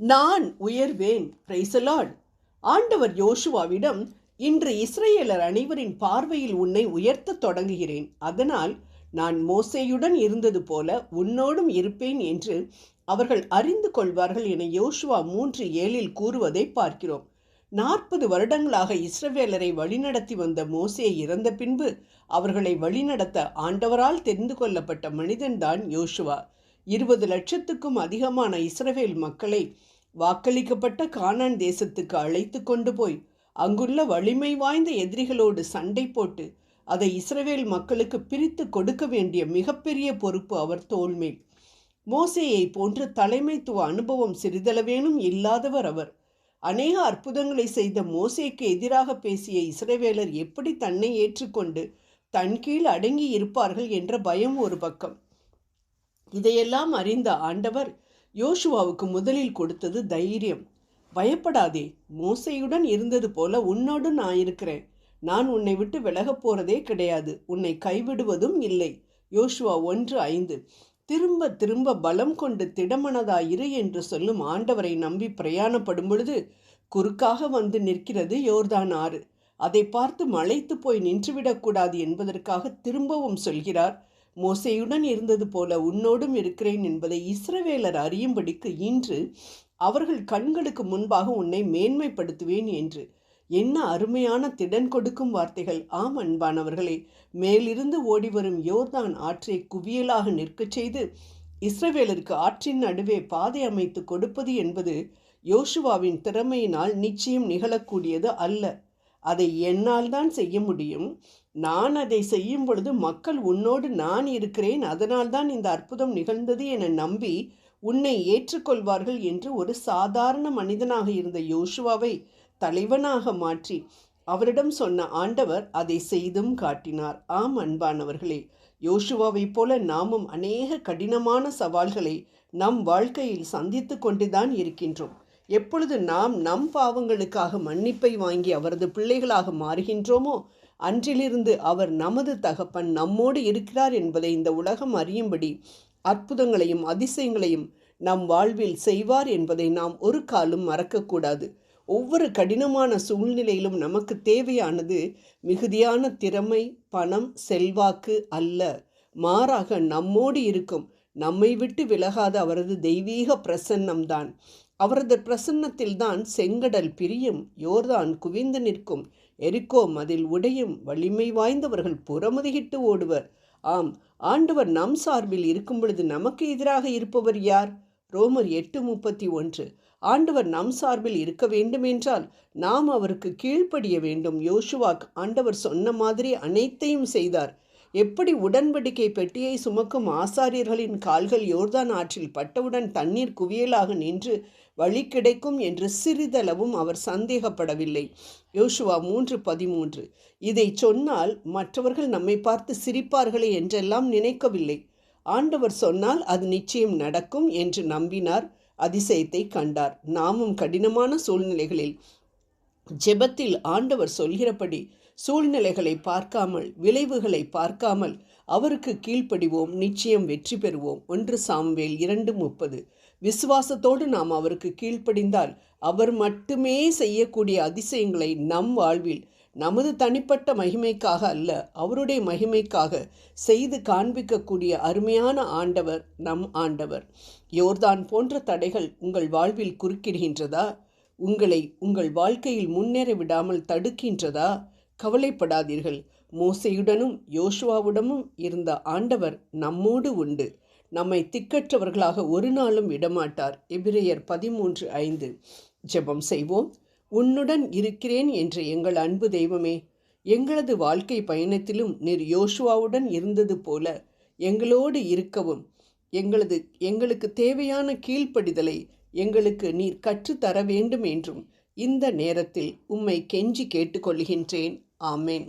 நான் உயர்வேன். பிரைசலாட் ஆண்டவர் யோசுவாவிடம் இன்று இஸ்ரேலர் அனைவரின் பார்வையில் உன்னை உயர்த்தத் தொடங்குகிறேன். அதனால் நான் மோசேயுடன் இருந்தது போல உன்னோடும் இருப்பேன் என்று அவர்கள் அறிந்து கொள்வார்கள் என யோசுவா மூன்று ஏழில் கூறுவதை பார்க்கிறோம். நாற்பது வருடங்களாக இஸ்ரவேலரை வழிநடத்தி வந்த மோசே இறந்த பின்பு அவர்களை வழிநடத்த ஆண்டவரால் தெரிந்து கொள்ளப்பட்ட மனிதன்தான் யோசுவா. இருபது லட்சத்துக்கும் அதிகமான இஸ்ரவேல் மக்களை வாக்களிக்கப்பட்ட கானான் தேசத்துக்கு அழைத்து கொண்டு போய் அங்குள்ள வலிமை வாய்ந்த எதிரிகளோடு சண்டை போட்டு அதை இஸ்ரவேல் மக்களுக்கு பிரித்து கொடுக்க வேண்டிய மிகப்பெரிய பொறுப்பு அவர் தோல்மேல் மோசேயை போன்ற தலைமைத்துவ அனுபவம் சிறிதளவேனும் இல்லாதவர் அவர். அநேக அற்புதங்களை செய்த மோசேக்கு எதிராக பேசிய இஸ்ரவேலர் எப்படி தன்னை ஏற்றுக்கொண்டு தன் கீழ் அடங்கி இருப்பார்கள் என்ற பயம் ஒரு பக்கம். இதையெல்லாம் அறிந்த ஆண்டவர் யோசுவாவுக்கு முதலில் கொடுத்தது தைரியம். பயப்படாதே மோசையுடன் இருந்தது போல உன்னோடு நான் இருக்கிறேன். நான் உன்னை விட்டு விலகப் போறதே கிடையாது. உன்னை கைவிடுவதும் இல்லை. யோசுவா ஒன்று ஐந்து. திரும்ப திரும்ப பலம் கொண்டு திடமனதாயிரு என்று சொல்லும் ஆண்டவரை நம்பி பிரயாணப்படும் பொழுது குறுக்காக வந்து நிற்கிறது யோர்தான் ஆறு. அதை பார்த்து மலைத்து போய் நின்றுவிடக்கூடாது என்பதற்காக திரும்பவும் சொல்கிறார் மோசையுடன் இருந்தது போல உன்னோடும் இருக்கிறேன் என்பதை இஸ்ரவேலர் அறியும்படிக்கு இன்று அவர்கள் கண்களுக்கு முன்பாக உன்னை மேன்மைப்படுத்துவேன் என்று. என்ன அருமையான திடன் கொடுக்கும் வார்த்தைகள். ஆம் அன்பானவர்களே மேலிருந்து ஓடிவரும் யோர்தான் ஆற்றை குவியலாக நிற்கச் செய்து இஸ்ரவேலருக்கு ஆற்றின் நடுவே பாதை அமைத்து கொடுப்பது என்பது யோசுவாவின் திறமையினால் நிச்சயம் நிகழக்கூடியது அல்ல. அதை என்னால் தான் செய்ய முடியும்? நான் அதை செய்யும் பொழுது மக்கள் உன்னோடு நான் இருக்கிறேன் அதனால் தான் இந்த அற்புதம் நிகழ்ந்தது என நம்பி உன்னை ஏற்றுக்கொள்வார்கள் என்று ஒரு சாதாரண மனிதனாக இருந்த யோசுவாவை தலைவனாக மாற்றி அவரிடம் சொன்ன ஆண்டவர் அதை செய்தும் காட்டினார். ஆம் அன்பானவர்களே யோசுவாவைப் போல நாமும் அநேக கடினமான சவால்களை நம் வாழ்க்கையில் சந்தித்து கொண்டுதான் இருக்கின்றோம். எப்பொழுது நாம் நம் பாவங்களுக்காக மன்னிப்பை வாங்கி அவரது பிள்ளைகளாக மாறுகின்றோமோ அன்றிலிருந்து அவர் நமது தகப்பன் நம்மோடு இருக்கிறார் என்பதை இந்த உலகம் அறியும்படி அற்புதங்களையும் அதிசயங்களையும் நம் வாழ்வில் செய்வார் என்பதை நாம் ஒரு காலும் மறக்கக்கூடாது. ஒவ்வொரு கடினமான சூழ்நிலையிலும் நமக்கு தேவையானது மிகுதியான திறமை பணம் செல்வாக்கு அல்ல. மாறாக நம்மோடு இருக்கும் நம்மை விட்டு விலகாத அவரது தெய்வீக பிரசன்னம்தான். அவரது பிரசன்னத்தில்தான் செங்கடல் பிரியும் யோர்தான் குவிந்து நிற்கும் எரிக்கோ மதில் உடையும் வலிமை வாய்ந்தவர்கள் புறமுதுகிட்டு ஓடுவர். ஆம் ஆண்டவர் நம் சார்பில் இருக்கும் பொழுது நமக்கு எதிராக இருப்பவர் யார்? ரோமர் எட்டு முப்பத்தி ஒன்று. ஆண்டவர் நம் சார்பில் இருக்க வேண்டுமென்றால் நாம் அவருக்கு கீழ்ப்படிய வேண்டும். யோசுவாக் ஆண்டவர் சொன்ன மாதிரி அனைத்தையும் செய்தார். எப்படி உடன்படிக்கை பெட்டியை சுமக்கும் ஆசாரியர்களின் கால்கள் யோர்தான் ஆற்றில் பட்டவுடன் தண்ணீர் குவியலாக நின்று வழி கிடைக்கும் என்று சிறிதளவும் அவர் சந்தேகப்படவில்லை. யோசுவா மூன்று பதிமூன்று. இதை சொன்னால் மற்றவர்கள் நம்மை பார்த்து சிரிப்பார்களே என்றெல்லாம் நினைக்கவில்லை. ஆண்டவர் சொன்னால் அது நிச்சயம் நடக்கும் என்று நம்பினார். அதிசயத்தை கண்டார். நாமும் கடினமான சூழ்நிலைகளில் ஜெபத்தில் ஆண்டவர் சொல்கிறபடி சூழ்நிலைகளை பார்க்காமல் விளைவுகளை பார்க்காமல் அவருக்கு கீழ்ப்படிவோம் நிச்சயம் வெற்றி பெறுவோம். ஒன்று சாம்வேல் இரண்டு முப்பது. விசுவாசத்தோடு நாம் அவருக்கு கீழ்ப்படிந்தால் அவர் மட்டுமே செய்யக்கூடிய அதிசயங்களை நம் வாழ்வில் நமது தனிப்பட்ட மகிமைக்காக அல்ல அவருடைய மகிமைக்காக செய்து காண்பிக்கக்கூடிய அருமையான ஆண்டவர் நம் ஆண்டவர். யோர்தான் போன்ற தடைகள் உங்கள் வாழ்வில் குறுக்கிடுகின்றதா? உங்களை உங்கள் வாழ்க்கையில் முன்னேற விடாமல் தடுக்கின்றதா? கவலைப்படாதீர்கள். மோசையுடனும் யோசுவாவுடனும் இருந்த ஆண்டவர் நம்மோடு உண்டு. நம்மை திக்கற்றவர்களாக ஒரு நாளும் விடமாட்டார் எபிரேயர் பதிமூன்று ஐந்து. ஜெபம் செய்வோம். உன்னுடன் இருக்கிறேன் என்ற எங்கள் அன்பு தெய்வமே எங்களது வாழ்க்கை பயணத்திலும் நீர் யோசுவாவுடன் இருந்தது போல எங்களோடு இருக்கவும். எங்களது எங்களுக்கு தேவையான கீழ்ப்படிதலை எங்களுக்கு நீர் கற்றுத்தர வேண்டும் என்றும் இந்த நேரத்தில் உம்மை கெஞ்சி கேட்டுக்கொள்கின்றேன். ஆமேன்